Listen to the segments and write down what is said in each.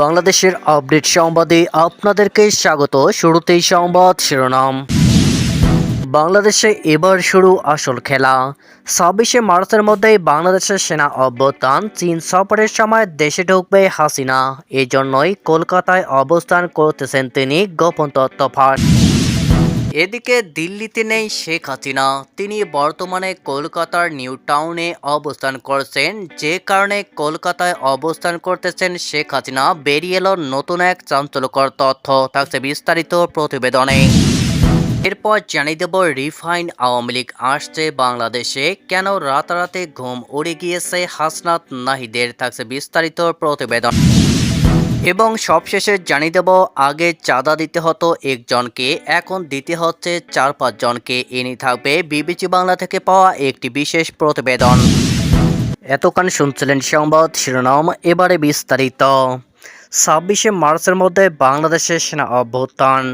বাংলাদেশের আপডেট সংবাদে আপনাদেরকে স্বাগত। শুরুতেই সংবাদ শিরোনাম। বাংলাদেশে এবার শুরু আসল খেলা। ছাব্বিশে মার্চের মধ্যেই বাংলাদেশের সেনা অভ্যুত্থান, চীন সফরের সময় দেশে ঢুকবে হাসিনা। এজন্যই কলকাতায় অবস্থান করতেছেন তিনি গোপন তথ্য ফাঁস। এদিকে দিল্লিতে নেই শেখ হাসিনা। তিনি বর্তমানে কলকাতার নিউ টাউনে অবস্থান করছেন। যে কারণে কলকাতায় অবস্থান করতেছেন শেখ হাসিনা। বেরিয়ে এলো নতুন এক চাঞ্চল্যকর তথ্য। থাকছে বিস্তারিত প্রতিবেদনে। এরপর জানিয়ে দেব, রিফাইন আওয়ামী লীগ আসছে বাংলাদেশে। কেন রাতারাতে ঘুম উড়ে গিয়েছে হাসনাত নাহিদের? থাকছে বিস্তারিত প্রতিবেদন। এবং সবশেষে জানিয়ে দেব, আগে চাঁদা দিতে হতো একজনকে, এখন দিতে হচ্ছে চার পাঁচজনকে। এনে থাকবে বিবিসি বাংলা থেকে পাওয়া একটি বিশেষ প্রতিবেদন। এতক্ষণ শুনছিলেন সংবাদ শিরোনাম, এবারে বিস্তারিত। ছাব্বিশে মার্চের মধ্যে বাংলাদেশের সেনা অভ্যুত্থান।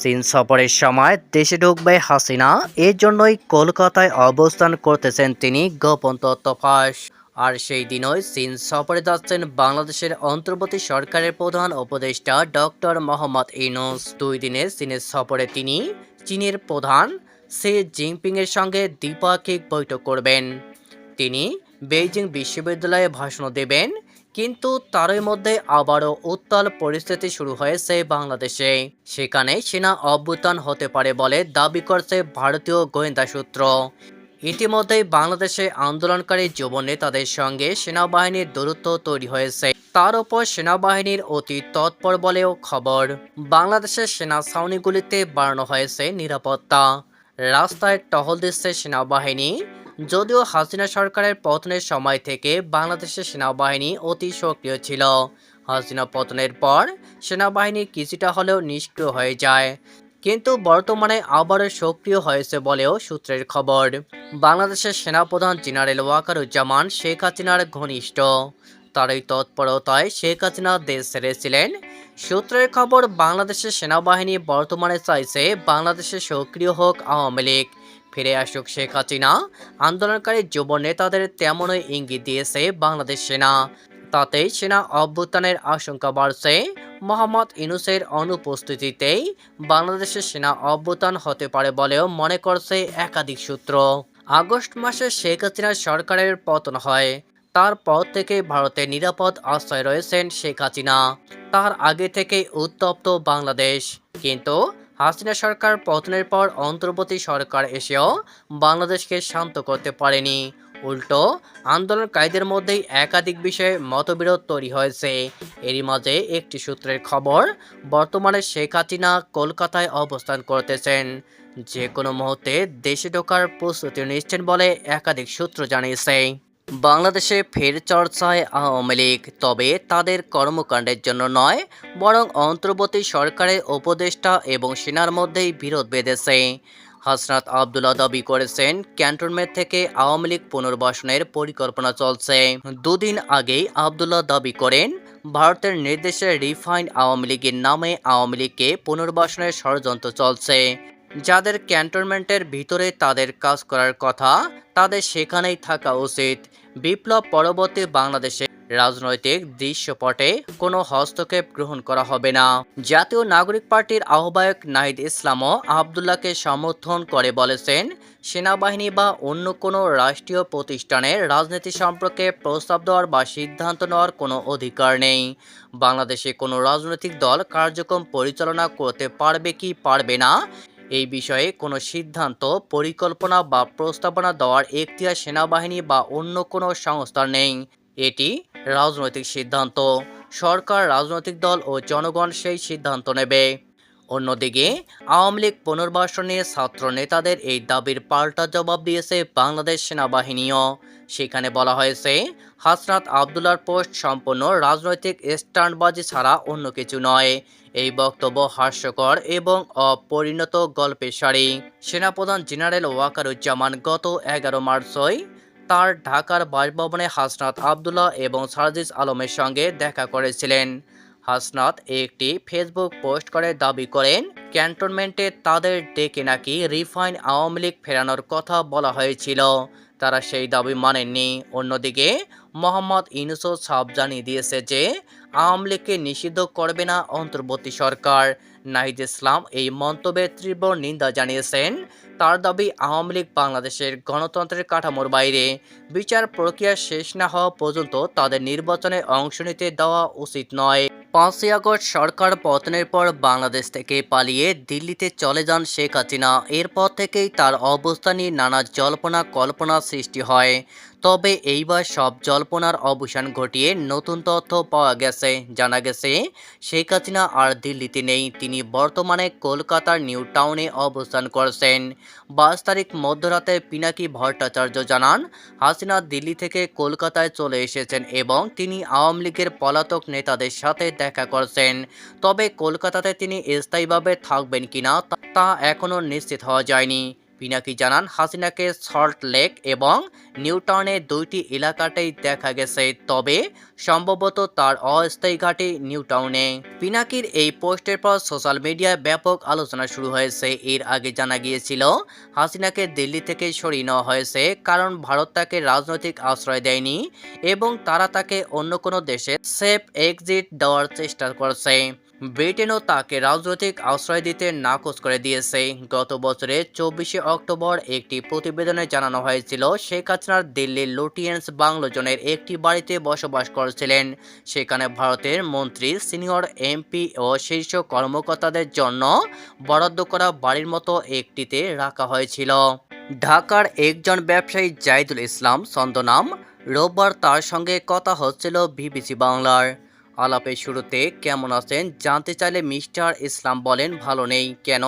চীন সফরের সময় দেশে ঢুকবে হাসিনা এর জন্যই কলকাতায় অবস্থান করতেছেন তিনি গোপন তথ্য ফাঁস। আর সেই দিনই চীন সফরে যাচ্ছেন বাংলাদেশের অন্তর্বর্তী সরকারের প্রধান উপদেষ্টা ডক্টর মোহাম্মদ ইউনুস। দুই দিনের চীনের সফরে তিনি চীনের প্রধান সি জিনপিংয়ের সঙ্গে দ্বিপাক্ষিক বৈঠক করবেন। তিনি বেইজিং বিশ্ববিদ্যালয়ে ভাষণ দেবেন, কিন্তু তারই মধ্যে আবারও উত্তাল পরিস্থিতি শুরু হয়েছে বাংলাদেশে। সেখানে সেনা অভ্যুত্থান হতে পারে বলে দাবি করছে ভারতীয় গোয়েন্দা সূত্র। ইতিমধ্যেই বাংলাদেশে আন্দোলনকারী যুব নেতাদের সঙ্গে সেনাবাহিনীর দূরত্ব তৈরি হয়েছে। তার উপর সেনাবাহিনীর অতি তৎপর বলেও খবর। বাংলাদেশের সেনা ছাউনিগুলিতে বাড়ানো হয়েছে নিরাপত্তা। রাস্তায় টহল দিচ্ছে সেনাবাহিনী। যদিও হাসিনা সরকারের পতনের সময় থেকে বাংলাদেশের সেনাবাহিনী অতি সক্রিয় ছিল। হাসিনা পতনের পর সেনাবাহিনী কিছুটা হলেও নিষ্ক্রিয় হয়ে যায়। কিন্তু বর্তমানে আবারও সক্রিয় হয়েছে বলেও সূত্রের খবর। বাংলাদেশের সেনাপ্রধান জেনারেল ওয়াকারুজ্জামান শেখ হাসিনার ঘনিষ্ঠ। তার এই তৎপরতায় শেখ হাসিনা দেশ ছেড়েছিলেন। সূত্রের খবর, বাংলাদেশের সেনাবাহিনী বর্তমানে চাইছে বাংলাদেশে সক্রিয় হোক আওয়ামী লীগ। ফিরে আসুক শেখ হাসিনা। আন্দোলনকারী যুব নেতাদের তেমনই ইঙ্গিত দিয়েছে বাংলাদেশ সেনা। তাতেই সেনা অভ্যুত্থানের আশঙ্কা বাড়ছে। মোহাম্মদ ইনুসের অনুপস্থিতিতেই বাংলাদেশের সেনা অভ্যুত্থান হতে পারে বলেও মনে করছে একাধিক সূত্র। আগস্ট মাসে শেখ হাসিনার সরকারের পতন হয়। তারপর থেকে ভারতের নিরাপদ আশ্রয় রয়েছেন শেখ হাসিনা। তার আগে থেকেই উত্তপ্ত বাংলাদেশ। কিন্তু হাসিনা সরকার পতনের পর অন্তর্বর্তী সরকার এসেও বাংলাদেশকে শান্ত করতে পারেনি। উল্টো, আন্দোলনকারীদের মধ্যেই একাধিক বিষয়ে মতবিরোধ তৈরি হয়েছে। এরই মাঝে একটি সূত্রের খবর, বর্তমানে শেখ হাসিনা কলকাতায় অবস্থান করতেছেন। যে কোনো মুহূর্তে দেশে ঢোকার প্রস্তুতি নিচ্ছেন বলে একাধিক সূত্র জানিয়েছে। বাংলাদেশে ফের চর্চায় আওয়ামী লীগ, তবে তাদের কর্মকাণ্ডের জন্য নয়, বরং অন্তর্বর্তী সরকারের উপদেষ্টা এবং সেনার মধ্যেই বিরোধ বেঁধেছে। হাসনাত আবদুল্লাহ দাবি করেছেন। ক্যান্টনমেন্ট থেকে আওয়ামী লীগ পুনর্বাসনের পরিকল্পনা চলছে। দুদিন আগেই আবদুল্লাহ দাবি করেন, ভারতের নির্দেশে রিফাইন্ড আওয়ামী লীগের নামে আওয়ামী লীগকে পুনর্বাসনের ষড়যন্ত্র চলছে। যাদের ক্যান্টনমেন্টের ভিতরে তাদের কাজ করার কথা, তাদের সেখানেই থাকা উচিত। বিপ্লব পরবর্তী বাংলাদেশে রাজনৈতিক দৃশ্যপটে কোনো হস্তক্ষেপ গ্রহণ করা হবে না। জাতীয় নাগরিক পার্টির আহ্বায়ক নাহিদ ইসলামও আবদুল্লাহকে সমর্থন করে বলেছেন, সেনাবাহিনী বা অন্য কোনো রাষ্ট্রীয় প্রতিষ্ঠানের রাজনীতি সম্পর্কে প্রস্তাব দেওয়ার বা সিদ্ধান্ত নেওয়ার কোনো অধিকার নেই। বাংলাদেশে কোনো রাজনৈতিক দল কার্যক্রম পরিচালনা করতে পারবে কি পারবে না, এই বিষয়ে কোনো সিদ্ধান্ত, পরিকল্পনা বা প্রস্তাবনা দেওয়ার এখতিয়ার সেনাবাহিনী বা অন্য কোনো সংস্থার নেই। এটি রাজনৈতিক সিদ্ধান্ত। সরকার, রাজনৈতিক দল ও জনগণ সেই সিদ্ধান্ত নেবে। অন্যদিকে, আওয়ামী লীগ পুনর্বাসন ছাত্র নেতাদের এই দাবির পাল্টা জবাব দিয়েছে বাংলাদেশ সেনাবাহিনীও। সেখানে বলা হয়েছে, হাসনাত আবদুল্লার পোস্ট সম্পূর্ণ রাজনৈতিক স্ট্যান্ডবাজি ছাড়া অন্য কিছু নয়। এই বক্তব্য হাস্যকর এবং অপরিণত গল্পের সারি। সেনাপ্রধান জেনারেল ওয়াকারুজ্জামান গত এগারো মার্চই তার ঢাকার বাসভবনে হাসনাত আবদুল্লাহ এবং সারজিস আলমের সঙ্গে দেখা করেছিলেন। হাসনাত একটি ফেসবুক পোস্ট করে দাবি করেন, ক্যান্টনমেন্টে তাদের ডেকে নাকি রিফাইন আওয়ামী লীগ ফেরানোর কথা বলা হয়েছিল। তারা সেই দাবি মানেননি। অন্যদিকে, মোহাম্মদ ইউনুসও সাফ জানিয়ে দিয়েছে যে, আওয়ামী লীগকে নিষিদ্ধ করবে না অন্তর্বর্তী সরকার। নাহিদ ইসলাম এই মন্তব্যের তীব্র নিন্দা জানিয়েছেন। তার দাবি, আওয়ামী লীগ বাংলাদেশের গণতন্ত্রের কাঠামোর বাইরে বিচার প্রক্রিয়া শেষ না হওয়া পর্যন্ত তাদের নির্বাচনে অংশ নিতে দেওয়া উচিত নয়। পাঁচই আগস্ট সরকার পতনের পর বাংলাদেশ থেকে পালিয়ে দিল্লিতে চলে যান শেখ হাসিনা। এরপর থেকেই তার অবস্থা নিয়ে নানা জল্পনা কল্পনা সৃষ্টি হয়। তবে এইবার সব জল্পনার অবসান ঘটিয়ে নতুন তথ্য পাওয়া গেছে। জানা গেছে, শেখ হাসিনা আর দিল্লিতে নেই। তিনি বর্তমানে কলকাতার নিউ টাউনে অবস্থান করছেন। বাইশ তারিখ মধ্যরাতে পিনাকি ভট্টাচার্য জানান, হাসিনা দিল্লি থেকে কলকাতায় চলে এসেছেন এবং তিনি আওয়ামী লীগের পলাতক নেতাদের সাথে দেখা করছেন। তবে কলকাতাতে তিনি স্থায়ীভাবে থাকবেন কিনা তা- এখনও নিশ্চিত হওয়া যায়নি। পিনাকি জানান, হাসিনাকে সল্ট লেক এবং নিউটাউনে দুইটি এলাকাতেই দেখা গেছে, তবে সম্ভবত তার অস্থায়ী ঘাঁটি নিউটাউনে। পিনাকির এই পোস্টের পর সোশ্যাল মিডিয়ায় ব্যাপক আলোচনা শুরু হয়েছে। এর আগে জানা গিয়েছিল, হাসিনাকে দিল্লি থেকে সরিয়ে নেওয়া হয়েছে, কারণ ভারত তাকে রাজনৈতিক আশ্রয় দেয়নি এবং তারা তাকে অন্য কোনো দেশে সেফ এক্সিট দেওয়ার চেষ্টা করছে। ব্রিটেনও তাকে রাজনৈতিক আশ্রয় দিতে নাকচ করে দিয়েছে। গত বছরের চব্বিশে অক্টোবর একটি প্রতিবেদনে জানানো হয়েছিল, শেখ হাসিনার দিল্লির লুটিয়েন্স বাংলোজনের একটি বাড়িতে বসবাস করছিলেন। সেখানে ভারতের মন্ত্রী, সিনিয়র এমপি ও শীর্ষ কর্মকর্তাদের জন্য বরাদ্দ করা বাড়ির মতো একটিতে রাখা হয়েছিল। ঢাকার একজন ব্যবসায়ী জাইদুল ইসলাম চন্দনাম রোববার তার সঙ্গে কথা হচ্ছিল বিবিসি বাংলার। আলাপের শুরুতে কেমন আছেন জানতে চাইলে মিস্টার ইসলাম বলেন, ভালো নেই। কেন?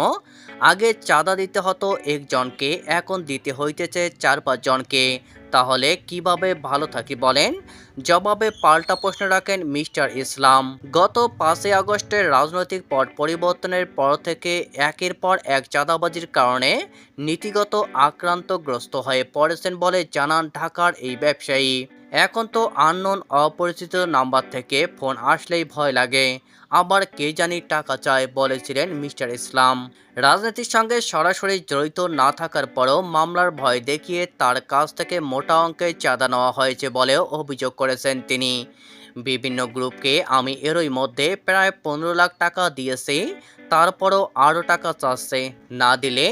আগে চাঁদা দিতে হতো একজনকে, এখন দিতে হইতেছে চার পাঁচজনকে তাহলে কীভাবে ভালো থাকি বলেন? জবাবে পাল্টা প্রশ্ন রাখেন মিস্টার ইসলাম। গত পাঁচই আগস্টের রাজনৈতিক পট পরিবর্তনের পর থেকে একের পর এক চাঁদাবাজির কারণে নীতিগত আক্রান্তগ্রস্ত হয়ে পড়েছেন বলে জানান ঢাকার এই ব্যবসায়ী। এখন তো আননোন অপরিচিত নাম্বার থেকে ফোন আসলেই ভয় লাগে। আবার কে জানি টাকা চায় বলেছিলেন মিস্টার ইসলাম। রাজনীতির সঙ্গে সরাসরি জড়িত না থাকার পরও মামলার ভয় দেখিয়ে তার কাছ থেকে মোটা অঙ্কের চাঁদা নেওয়া হয়েছে বলেও অভিযোগ করেছেন তিনি। বিভিন্ন গ্রুপকে আমি এরই মধ্যে প্রায় পনেরো লাখ টাকা দিয়েছি, তারপরও আরও টাকা চাচ্ছে। না দিলে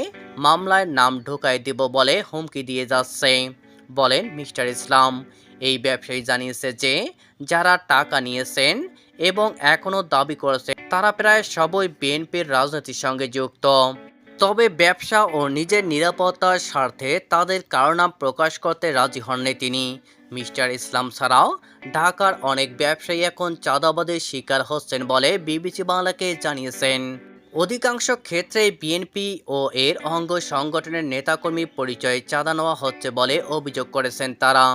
মামলায় নাম ঢোকাই দিব বলে হুমকি দিয়ে যাচ্ছে, বলেন মিস্টার ইসলাম। এই ব্যবসায়ী জানিয়েছে যে, যারা টাকা নিয়েছেন এবং এখনও দাবি করেছে তারা প্রায় সবই বিএনপির রাজনীতির সঙ্গে যুক্ত। তবে ব্যবসা ও নিজের নিরাপত্তার স্বার্থে তাদের কারনাম প্রকাশ করতে রাজি হননি তিনি। মিস্টার ইসলাম ছাড়াও ঢাকার অনেক ব্যবসায়ী এখন চাঁদাবাদের শিকার হচ্ছেন বলে বিবিসি বাংলাকে জানিয়েছেন। অধিকাংশ ক্ষেত্রে বিএনপি ও এর অঙ্গ সংগঠনের নেতাকর্মী পরিচয়ে চাঁদা নেওয়া হচ্ছে বলে অভিযোগ করেছেন তারা।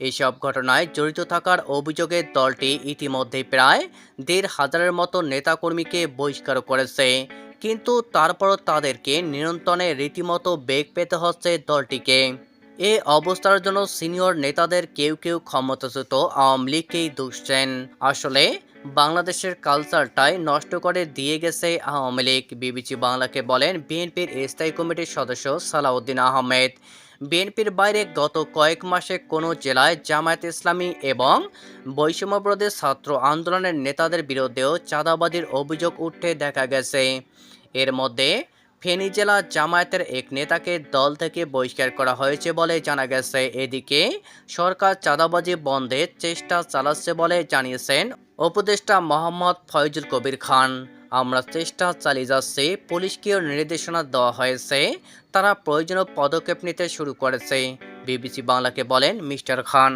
এইসব ঘটনায় জড়িত থাকার অভিযোগে দলটি ইতিমধ্যে প্রায় দেড় হাজারের মতো নেতাকর্মীকে বহিষ্কার করেছে। কিন্তু তারপরও তাদেরকে নিয়ন্ত্রণে রীতিমতো বেগ পেতে হচ্ছে দলটিকে। এ অবস্থার জন্য সিনিয়র নেতাদের কেউ কেউ ক্ষমতাচ্যুত আওয়ামী লীগকেই দুষছেন আসলে বাংলাদেশের কালচারটাই নষ্ট করে দিয়ে গেছে আওয়ামী লীগ। বিবিসি বাংলাকে বলেন, বিএনপির স্থায়ী কমিটির সদস্য সালাউদ্দিন আহমেদ। বিএনপির বাইরে গত কয়েক মাসে কোনো জেলায় জামায়াত ইসলামী এবং বৈষম্যবিরোধী ছাত্র আন্দোলনের নেতাদের বিরুদ্ধেও চাঁদাবাজির অভিযোগ উঠতে দেখা গেছে। এর মধ্যে ফেনী জেলা জামায়াতের এক নেতাকে দল থেকে বহিষ্কার করা হয়েছে বলে জানা গেছে। এদিকে সরকার চাঁদাবাজি বন্ধের চেষ্টা চালাচ্ছে বলে জানিয়েছেন উপদেষ্টা মোহাম্মদ ফয়জুল কবির খান। আমরা চেষ্টা চালিয়ে যাচ্ছি, পুলিশকেও নির্দেশনা দেওয়া হয়েছে। তারা প্রয়োজনীয় পদক্ষেপ নিতে শুরু করেছে। বিবিসি বাংলাকে বলেন, মিস্টার খান।